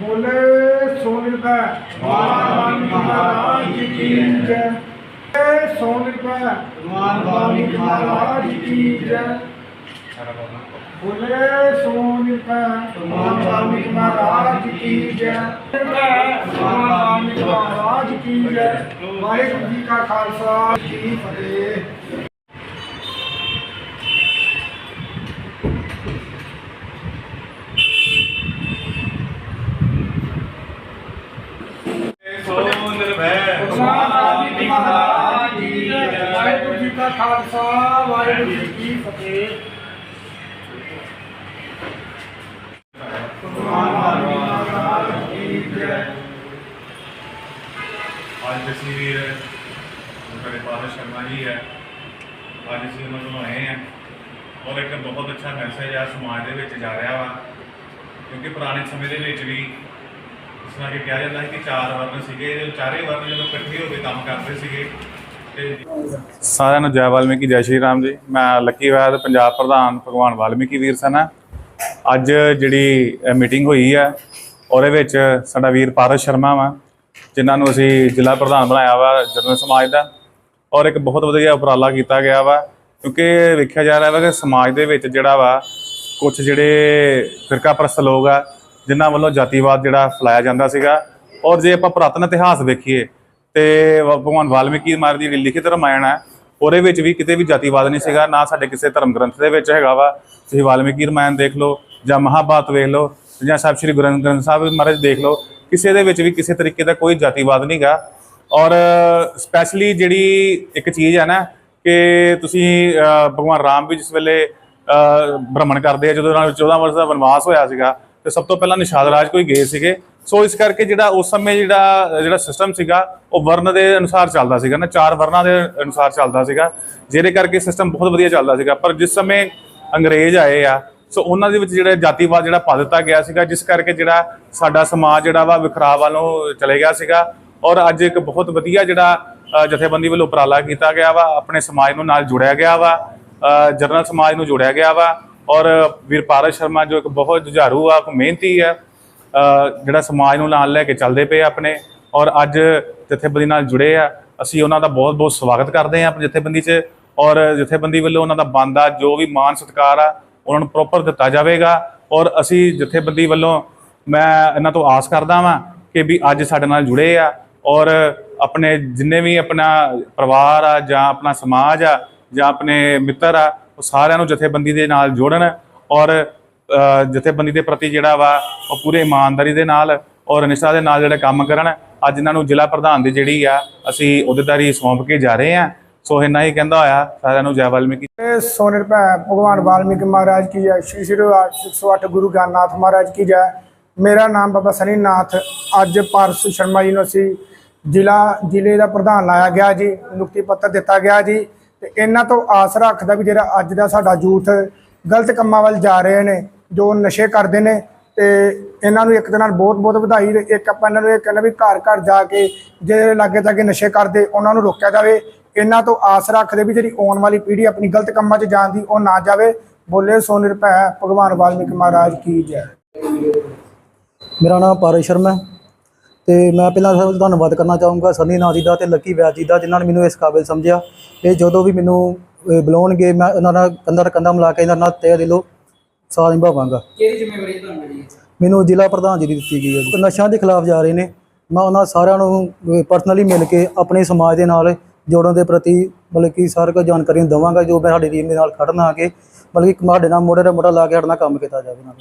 बोले महाराज की जय। सोने बोले महाराज की जय। वाहिगुरु जी का खालसा। जी फतेह। ਖਾਲਸਾ ਵਾਹਿਗੁਰੂ ਜੀ ਕੀ ਫਤਿਹ। ਅੱਜ ਅਸੀਂ ਵੀਰ ਸਾਡੇ ਪਾਦਰ ਸ਼ਰਮਾ ਜੀ ਹੈ। ਅੱਜ ਅਸੀਂ ਉਹਨਾਂ ਨੂੰ ਆਏ ਹਾਂ ਔਰ ਇੱਕ ਬਹੁਤ ਅੱਛਾ ਮੈਸੇਜ ਆ ਸਮਾਜ ਦੇ ਵਿੱਚ ਜਾ ਰਿਹਾ ਵਾ। ਕਿਉਂਕਿ ਪੁਰਾਣੇ ਸਮੇਂ ਦੇ ਵਿੱਚ ਵੀ ਜਿਸ ਤਰ੍ਹਾਂ ਕਿ ਕਿਹਾ ਜਾਂਦਾ ਹੈ ਕਿ ਚਾਰ ਵਰਨ ਸੀਗੇ ਇਹ ਚਾਰੇ ਵਰਨ ਜਦੋਂ ਇਕੱਠੇ ਹੋ ਕੇ ਕੰਮ ਕਰਦੇ ਸੀਗੇ ਸਾਰਿਆਂ ਨੂੰ ਜੈ ਵਾਲਮੀਕੀ, ਜੈ ਸ਼੍ਰੀ ਰਾਮ ਜੀ। ਮੈਂ ਲੱਕੀ ਵੈਦ, ਪੰਜਾਬ ਪ੍ਰਧਾਨ ਭਗਵਾਨ ਵਾਲਮੀਕੀ ਵੀਰ ਸਨਾ। ਅੱਜ ਜਿਹੜੀ ਮੀਟਿੰਗ ਹੋਈ ਹੈ, ਉਹਦੇ ਵਿੱਚ ਸਾਡਾ ਵੀਰ ਪਾਰਸ ਸ਼ਰਮਾ ਵਾ, ਜਿਨ੍ਹਾਂ ਨੂੰ ਅਸੀਂ ਜ਼ਿਲ੍ਹਾ ਪ੍ਰਧਾਨ ਬਣਾਇਆ ਵਾ, ਜਨਰਲ ਸਮਾਜ ਦਾ। ਔਰ ਇੱਕ ਬਹੁਤ ਵਧੀਆ ਉਪਰਾਲਾ ਕੀਤਾ ਗਿਆ ਵਾ, ਕਿਉਂਕਿ ਵੇਖਿਆ ਜਾ ਰਿਹਾ ਵਾ ਕਿ ਸਮਾਜ ਦੇ ਵਿੱਚ ਜਿਹੜਾ ਵਾ ਕੁਝ ਜਿਹੜੇ ਫਿਰਕਾ ਪ੍ਰਸਤ ਲੋਕ ਆ, ਜਿਨ੍ਹਾਂ ਵੱਲੋਂ ਜਾਤੀਵਾਦ ਜਿਹੜਾ ਫੈਲਾਇਆ ਜਾਂਦਾ ਸੀਗਾ। ਔਰ ਜੇ ਆਪਾਂ ਪੁਰਾਤਨ ਇਤਿਹਾਸ ਵੇਖੀਏ ਤੇ ਵਾ- ਭਗਵਾਨ ਵਾਲਮੀਕੀ ਮਹਾਰਾਜ ਦੀ ਜਿਹੜੀ ਲਿਖਿਤ ਰਮਾਇਣ ਹੈ, ਉਹਦੇ ਵਿੱਚ ਵੀ ਕਿਤੇ ਵੀ ਜਾਤੀਵਾਦ ਨਹੀਂ ਸੀਗਾ, ਨਾ ਸਾਡੇ ਕਿਸੇ ਧਰਮ ਗ੍ਰੰਥ ਦੇ ਵਿੱਚ ਹੈਗਾ ਵਾ। ਤੁਸੀਂ ਵਾਲਮੀਕੀ ਰਮਾਇਣ ਦੇਖ ਲਓ, ਜਾਂ ਮਹਾਭਾਰਤ ਵੇਖ ਲਓ, ਜਾਂ ਸਾਹਿਬ ਸ੍ਰੀ ਗੁਰੂ ਗ੍ਰੰਥ ਸਾਹਿਬ ਮਹਾਰਾਜ ਦੇਖ ਲਓ, ਕਿਸੇ ਦੇ ਵਿੱਚ ਵੀ ਕਿਸੇ ਤਰੀਕੇ ਦਾ ਕੋਈ ਜਾਤੀਵਾਦ ਨਹੀਂਗਾ ਔਰ ਸਪੈਸ਼ਲੀ ਜਿਹੜੀ ਇੱਕ ਚੀਜ਼ ਹੈ ਨਾ, ਕਿ ਤੁਸੀਂ ਭਗਵਾਨ ਰਾਮ ਵੀ ਜਿਸ ਵੇਲੇ ਭ੍ਰਮਣ ਕਰਦੇ ਆ, ਜਦੋਂ ਉਹਨਾਂ ਨੂੰ 14 ਵਰष ਦਾ ਵਨਵਾਸ ਹੋਇਆ ਸੀਗਾ ਤੇ ਸਭ ਤੋਂ ਪਹਿਲਾਂ ਨਿਸ਼ਾਦ ਰਾਜ ਕੋਈ ਗਏ ਸੀਗੇ। ਸੋ ਇਸ ਕਰਕੇ ਜਿਹੜਾ ਉਸ ਸਮੇਂ ਜਿਹੜਾ ਜਿਹੜਾ ਸਿਸਟਮ ਸੀਗਾ, ਉਹ ਵਰਨ ਦੇ ਅਨੁਸਾਰ ਚੱਲਦਾ ਸੀਗਾ ਨਾ, ਚਾਰ ਵਰਨਾਂ ਦੇ ਅਨੁਸਾਰ ਚੱਲਦਾ ਸੀਗਾ। ਜਿਹਦੇ ਕਰਕੇ ਸਿਸਟਮ ਬਹੁਤ ਵਧੀਆ ਚੱਲਦਾ ਸੀਗਾ। ਪਰ ਜਿਸ ਸਮੇਂ ਅੰਗਰੇਜ਼ ਆਏ ਆ, ਸੋ ਉਹਨਾਂ ਦੇ ਵਿੱਚ ਜਿਹੜਾ ਜਾਤੀਵਾਦ ਜਿਹੜਾ ਪਾ ਦਿੱਤਾ ਗਿਆ ਸੀਗਾ, ਜਿਸ ਕਰਕੇ ਜਿਹੜਾ ਸਾਡਾ ਸਮਾਜ ਜਿਹੜਾ ਵਾ ਵਿਖਰਾਵ ਵੱਲੋਂ ਚਲੇ ਗਿਆ ਸੀਗਾ। ਔਰ ਅੱਜ ਇੱਕ ਬਹੁਤ ਵਧੀਆ ਜਿਹੜਾ ਜਥੇਬੰਦੀ ਵੱਲੋਂ ਉਪਰਾਲਾ ਕੀਤਾ ਗਿਆ ਵਾ, ਆਪਣੇ ਸਮਾਜ ਨੂੰ ਨਾਲ ਜੁੜਿਆ ਗਿਆ ਵਾ ਜਨਰਲ ਸਮਾਜ ਨੂੰ ਜੋੜਿਆ ਗਿਆ ਵਾ। ਔਰ ਵੀਰ ਪਾਰਸ ਸ਼ਰਮਾ ਜੋ ਇੱਕ ਬਹੁਤ ਜੁਝਾਰੂ ਆ ਮਿਹਨਤੀ ਆ ਜਿਹੜਾ ਸਮਾਜ ਨੂੰ ਨਾਲ ਲੈ ਕੇ ਚੱਲਦੇ ਪਏ ਆਪਣੇ, ਔਰ ਅੱਜ ਜਥੇਬੰਦੀ ਨਾਲ ਜੁੜੇ ਆ, ਅਸੀਂ ਉਹਨਾਂ ਦਾ ਬਹੁਤ ਬਹੁਤ ਸਵਾਗਤ ਕਰਦੇ ਆ ਆਪਣੀ ਜਥੇਬੰਦੀ 'ਚ, ਔਰ ਜਥੇਬੰਦੀ ਵੱਲੋਂ ਉਹਨਾਂ ਦਾ ਬੰਦਾ ਜੋ ਵੀ ਮਾਨ ਸਤਿਕਾਰ ਆ, ਉਹਨਾਂ ਨੂੰ ਪ੍ਰੋਪਰ ਦਿੱਤਾ ਜਾਵੇਗਾ, ਔਰ ਅਸੀਂ ਜਥੇਬੰਦੀ ਵੱਲੋਂ ਮੈਂ ਇਹਨਾਂ ਤੋਂ ਆਸ ਕਰਦਾ ਵਾਂ ਕਿ ਵੀ ਅੱਜ ਸਾਡੇ ਨਾਲ ਜੁੜੇ ਆ, ਔਰ ਆਪਣੇ ਜਿੰਨੇ ਵੀ ਆਪਣਾ ਪਰਿਵਾਰ ਆ ਜਾਂ ਆਪਣਾ ਸਮਾਜ ਆ ਜਾਂ ਆਪਣੇ ਮਿੱਤਰ ਆ ਉਹ ਸਾਰਿਆਂ ਨੂੰ ਜਥੇਬੰਦੀ ਦੇ ਨਾਲ ਜੋੜਨ ਔਰ ਜਥੇਬੰਦੀ ਦੇ ਪ੍ਰਤੀ ਜਿਹੜਾ ਵਾ, ਉਹ ਪੂਰੇ ਇਮਾਨਦਾਰੀ ਦੇ ਨਾਲ ਔਰ ਨਿਸ਼ਾ ਦੇ ਨਾਲ ਜਿਹੜੇ ਕੰਮ ਕਰਨ, ਅੱਜ ਇਹਨਾਂ ਨੂੰ ਜ਼ਿਲ੍ਹਾ ਪ੍ਰਧਾਨ ਦੀ ਜਿਹੜੀ ਆ, ਅਸੀਂ ਅਹੁਦੇਦਾਰੀ ਸੌਂਪ ਕੇ ਜਾ ਰਹੇ ਆ ਸੋ ਇਹਨਾਂ ਹੀ ਕਹਿੰਦਾ ਹੋਇਆ, ਸਾਰਿਆਂ ਨੂੰ ਜੈ ਵਾਲਮੀਕੀ। ਸੋ ਨਿਰਭੈ ਭਗਵਾਨ ਵਾਲਮੀਕੀ ਮਹਾਰਾਜ ਕੀ ਜੈ, ਸ਼੍ਰੀ ਸ਼੍ਰੀ 108 ਗੁਰੂ ਗਿਆਨਨਾਥ ਮਹਾਰਾਜ ਕੀ ਜੈ। ਮੇਰਾ ਨਾਮ ਬਾਬਾ ਸਨੀ ਨਾਥ ਅੱਜ ਪਾਰਸ ਸ਼ਰਮਾ ਜੀ ਨੂੰ ਅਸੀਂ ਜ਼ਿਲ੍ਹਾ, ਜ਼ਿਲ੍ਹੇ ਦਾ ਪ੍ਰਧਾਨ ਲਾਇਆ ਗਿਆ ਜੀ, ਨਿਯੁਕਤੀ ਪੱਤਰ ਦਿੱਤਾ ਗਿਆ ਜੀ। ਤੇ ਇਹਨਾਂ ਤੋਂ ਆਸ ਰੱਖਦਾ ਵੀ ਜਿਹੜਾ ਅੱਜ ਦਾ ਸਾਡਾ ਯੂਥ ਗਲਤ ਕੰਮਾਂ ਵੱਲ ਜਾ ਰਹੇ ਨੇ, ਜੋ ਨਸ਼ੇ ਕਰਦੇ ਨੇ ਤੇ ਇਹਨਾਂ ਨੂੰ ਇੱਕ ਦੇ ਨਾਲ ਬਹੁਤ ਬਹੁਤ ਵਧਾਈ ਇੱਕ ਆਪਾਂ ਇਹਨਾਂ ਨੂੰ ਇਹ ਕਹਿੰਦਾ ਵੀ ਘਰ ਘਰ ਜਾ ਕੇ ਜਿਹੜੇ ਲਾਗੇ ਤਾਗੇ ਨਸ਼ੇ ਕਰਦੇ, ਉਹਨਾਂ ਨੂੰ ਰੋਕਿਆ ਜਾਵੇ, ਇਹਨਾਂ ਤੋਂ ਆਸ ਰੱਖਦੇ ਵੀ ਜਿਹੜੀ ਆਉਣ ਵਾਲੀ ਪੀੜ੍ਹੀ ਆਪਣੀ ਗਲਤ ਕੰਮਾਂ 'ਚ ਜਾਣ ਦੀ ਉਹ ਨਾ ਜਾਵੇ। ਬੋਲੇ ਸੋ ਨਿਰਭੈ ਭਗਵਾਨ ਵਾਲਮੀਕਿ ਮਹਾਰਾਜ ਕੀ ਜੈ। ਮੇਰਾ ਨਾਮ ਪਾਰਸ ਸ਼ਰਮਾ ਤੇ ਮੈਂ ਪਹਿਲਾਂ ਸਭ ਤੋਂ ਧੰਨਵਾਦ ਕਰਨਾ ਚਾਹੂੰਗਾ ਸਨੀ ਨਾਂ ਜੀ ਦਾ ਤੇ ਲੱਕੀ ਵੈਦ ਜੀ ਦਾ ਜਿਨ੍ਹਾਂ ਨੇ ਮੈਨੂੰ ਇਸ ਕਾਬਿਲ ਸਮਝਿਆ। ਇਹ ਜਦੋਂ ਵੀ ਮੈਨੂੰ ਬੁਲਾਉਣਗੇ ਮੈਂ ਉਹਨਾਂ ਨਾਲ ਕੰਧਾ ਕੰਧਾ ਮਿਲਾ ਕੇ ਇਹਨਾਂ ਨਾਲ ਤਹਿ ਦਿਲੋਂ ਸਾਥ ਨਿਭਾਵਾਂਗਾ। ਕਿਹੜੀ ਜ਼ਿੰਮੇਵਾਰੀ ਤੁਹਾਨੂੰ ਮਿਲੀ ਹੈ? ਮੈਨੂੰ ਜ਼ਿਲ੍ਹਾ ਪ੍ਰਧਾਨ ਜੀ ਦੀ ਦਿੱਤੀ ਗਈ ਹੈ। ਨਸ਼ਿਆਂ ਦੇ ਖਿਲਾਫ ਜਾ ਰਹੇ ਨੇ। ਮੈਂ ਉਹਨਾਂ ਸਾਰਿਆਂ ਨੂੰ ਪਰਸਨਲੀ ਮਿਲ ਕੇ ਆਪਣੇ ਸਮਾਜ ਦੇ ਨਾਲ ਜੋੜਨ ਦੇ ਪ੍ਰਤੀ ਮਤਲਬ ਕਿ ਸਾਰੀ ਕੁਝ ਜਾਣਕਾਰੀ ਦਵਾਂਗਾ ਜੋ ਮੈਂ ਸਾਡੀ ਟੀਮ ਦੇ ਨਾਲ ਖੜਨਾ ਆ ਕੇ ਮਤਲਬ ਕਿ ਸਾਡੇ ਨਾਲ ਮੋਢੇ ਨਾਲ ਮੋਢਾ ਲਾ ਕੇ ਸਾਡੇ ਨਾਲ ਕੰਮ ਕੀਤਾ ਜਾਵੇ ਨਾਲ